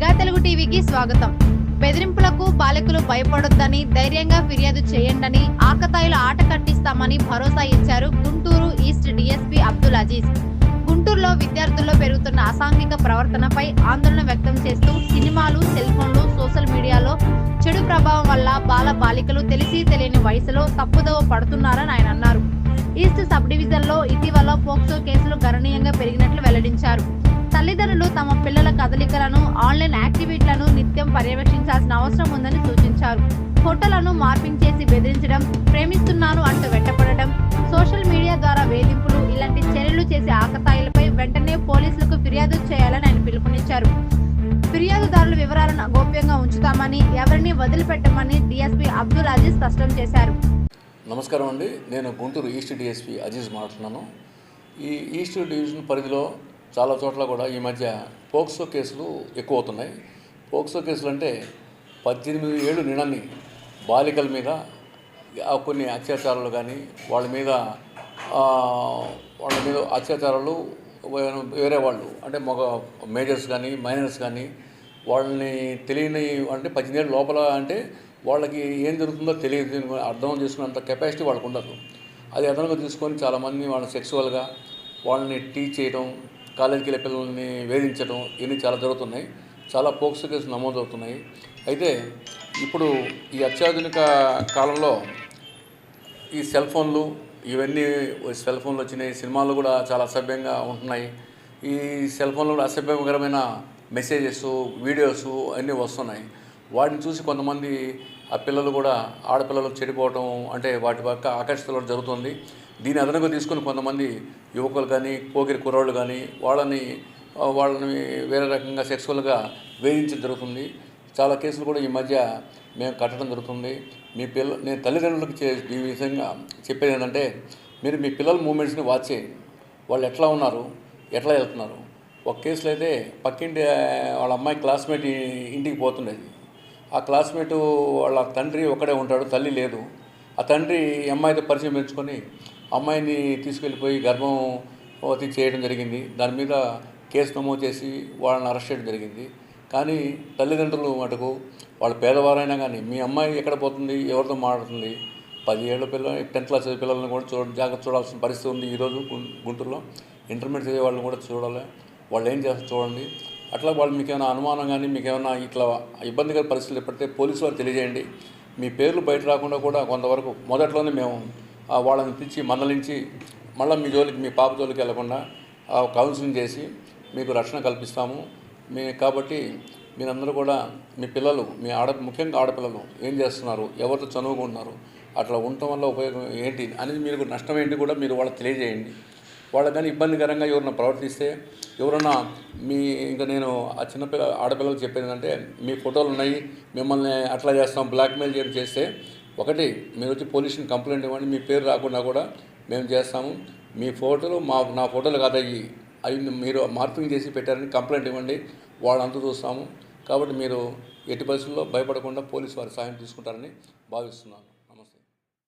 నిఘా తెలుగు టీవీకి స్వాగతం. బెదిరింపులకు బాలికలు భయపడొద్దని ధైర్యంగా ఫిర్యాదు చేయండని ఆకతాయిల ఆట కట్టిస్తామని భరోసా ఇచ్చారు గుంటూరు ఈస్ట్ డీఎస్పీ అబ్దుల్ అజీజ్. గుంటూరులో విద్యార్థుల్లో పెరుగుతున్న అసాంఘిక ప్రవర్తనపై ఆందోళన వ్యక్తం చేస్తూ సినిమాలు సెల్ ఫోన్లు సోషల్ మీడియాలో చెడు ప్రభావం వల్ల బాల బాలికలు తెలిసి తెలియని వయసులో తప్పుదోవ పడుతున్నారని ఆయన అన్నారు. ఈస్ట్ సబ్ డివిజన్లో ఇటీవల పోక్సో కేసులు గణనీయంగా పెరిగినట్లు వెల్లడించారు. తల్లిదండ్రులు తమ కదలికలను ఆన్లైన్ యాక్టివిటీలను నిత్యం పర్యవేక్షించాల్సిన అవసరం ఉందని సూచించారు. ఫోటోలను మార్పింగ్ చేసి బెదిరించడం ప్రేమిస్తున్నాను అంటూ వెంటపడడం సోషల్ మీడియా ద్వారా వేధింపులు ఇలాంటి చర్యలు చేసే ఆకతాయిలపై వెంటనే పోలీసులకు ఫిర్యాదు చేయాలని ఆయన పిలుపునిచ్చారు. ఫిర్యాదుదారుల వివరాలను గోప్యంగా ఉంచుతామని ఎవరిని వదిలిపెట్టమని డిఎస్పి అబ్దుల్ అజీజ్ స్పష్టం చేశారు. నమస్కారం అండి. నేను గుంటూరు ఈస్ట్ డిఎస్పి అజీజ్ మాట్లాడుతున్నాను. ఈ ఈస్ట్ డివిజన్ పరిధిలో చాలా చోట్ల కూడా ఈ మధ్య పోక్సో కేసులు ఎక్కువ అవుతున్నాయి పోక్సో కేసులు అంటే పద్దెనిమిది ఏళ్ళు నిండని బాలికల మీద కొన్ని అత్యాచారాలు కానీ వాళ్ళ మీద వాళ్ళ మీద అత్యాచారాలు వేరే వాళ్ళు అంటే మగ మేజర్స్ కానీ మైనర్స్ కానీ వాళ్ళని తెలియని అంటే పద్దెనిమిది లోపల అంటే వాళ్ళకి ఏం జరుగుతుందో తెలియదు. అర్థం చేసుకునేంత కెపాసిటీ వాళ్ళకు ఉండదు. అది అదనంగా తీసుకొని చాలామంది వాళ్ళని సెక్సువల్గా వాళ్ళని టీచ్ చేయడం కాలేజీకి వెళ్ళే పిల్లల్ని వేధించడం ఇవన్నీ చాలా జరుగుతున్నాయి. చాలా పోక్సో కేసులు నమోదవుతున్నాయి. అయితే ఇప్పుడు ఈ అత్యాధునిక కాలంలో ఈ సెల్ ఫోన్లు ఇవన్నీ సెల్ ఫోన్లు వచ్చినాయి. సినిమాలు కూడా చాలా అసభ్యంగా ఉంటున్నాయి. ఈ సెల్ ఫోన్లో కూడా అసభ్యకరమైన మెసేజెస్ వీడియోస్ అన్నీ వస్తున్నాయి. వాటిని చూసి కొంతమంది ఆ పిల్లలు కూడా ఆడపిల్లలు చెడిపోవటం అంటే వాటి పక్క ఆకర్షితులు జరుగుతుంది. దీని అదనంగా తీసుకుని కొంతమంది యువకులు కానీ కోకిరి కుర్రాళ్ళు కానీ వాళ్ళని వాళ్ళని వేరే రకంగా సెక్సువల్గా వేధించడం జరుగుతుంది. చాలా కేసులు కూడా ఈ మధ్య మేము కట్టడం జరుగుతుంది. మీ పిల్ల నేను తల్లిదండ్రులకు చే ఈ విధంగా చెప్పేది ఏంటంటే మీరు మీ పిల్లల మూమెంట్స్ని వాచ్ చేయండి. వాళ్ళు ఎట్లా ఉన్నారు ఎట్లా వెళ్తున్నారు. ఒక కేసులో అయితే పక్కింటి వాళ్ళ అమ్మాయి క్లాస్మేట్ ఇంటికి పోతుండేది ఆ క్లాస్మేట్ వాళ్ళ తండ్రి ఒక్కడే ఉంటాడు తల్లి లేదు. ఆ తండ్రి అమ్మాయితో పరిచయం పెంచుకొని అమ్మాయిని తీసుకెళ్ళిపోయి గర్భవతి చేయడం జరిగింది. దాని మీద కేసు నమోదు చేసి వాళ్ళని అరెస్ట్ చేయడం జరిగింది. కానీ తల్లిదండ్రులు మటుకు వాళ్ళు పేదవారైనా కానీ మీ అమ్మాయి ఎక్కడ పోతుంది ఎవరితో మాట్లాడుతుంది? పది ఏళ్ళ పిల్లలు టెన్త్ క్లాస్ చదివే పిల్లల్ని కూడా చూడ జాగ్రత్త చూడాల్సిన పరిస్థితి ఉంది ఈరోజు గుంటూరులో. ఇంటర్మీడియట్ చదివే వాళ్ళని కూడా చూడాలి. వాళ్ళు ఏం చేస్తారు చూడండి. అట్లా వాళ్ళు మీకు ఏమైనా అనుమానం కానీ మీకు ఏమైనా ఇట్లా ఇబ్బందికర పరిస్థితులు పడితే పోలీసు వారు తెలియజేయండి మీ పేర్లు బయట రాకుండా కూడా కొంతవరకు మొదట్లోనే మేము వాళ్ళని పిలిచి మందలించి మళ్ళీ మీ జోలికి మీ పాప జోలికి వెళ్ళకుండా ఆ, కౌన్సిలింగ్ చేసి మీకు రక్షణ కల్పిస్తాము. మీ కాబట్టి మీరందరూ కూడా మీ పిల్లలు మీ ఆడ ముఖ్యంగా ఆడపిల్లలు ఏం చేస్తున్నారు? ఎవరితో చదువుకుంటున్నారు అట్లా ఉండటం వల్ల ఉపయోగం ఏంటి? అనేది మీకు నష్టం ఏంటి కూడా మీరు వాళ్ళకి తెలియజేయండి. వాళ్ళ కానీ ఇబ్బందికరంగా ఎవరైనా ప్రవర్తిస్తే ఎవరన్నా మీ ఇంకా నేను ఆ చిన్నపిల్ల ఆడపిల్లలకు చెప్పేది ఏంటంటే మీ ఫోటోలు ఉన్నాయి మిమ్మల్ని అట్లా చేస్తాం బ్లాక్మెయిల్ చేయడం చేస్తే ఒకటి మీరు వచ్చి పోలీసుని కంప్లైంట్ ఇవ్వండి మీ పేరు రాకుండా కూడా మేము చేస్తాము. మీ ఫోటోలు మా నా ఫోటోలు కాదయ్యి అవి మీరు మార్పింగ్ చేసి పెట్టారని కంప్లైంట్ ఇవ్వండి. వాళ్ళంతా చూస్తాము. కాబట్టి మీరు ఎట్టి పరిస్థితుల్లో భయపడకుండా పోలీసు వారి సహాయం తీసుకుంటారని భావిస్తున్నాను.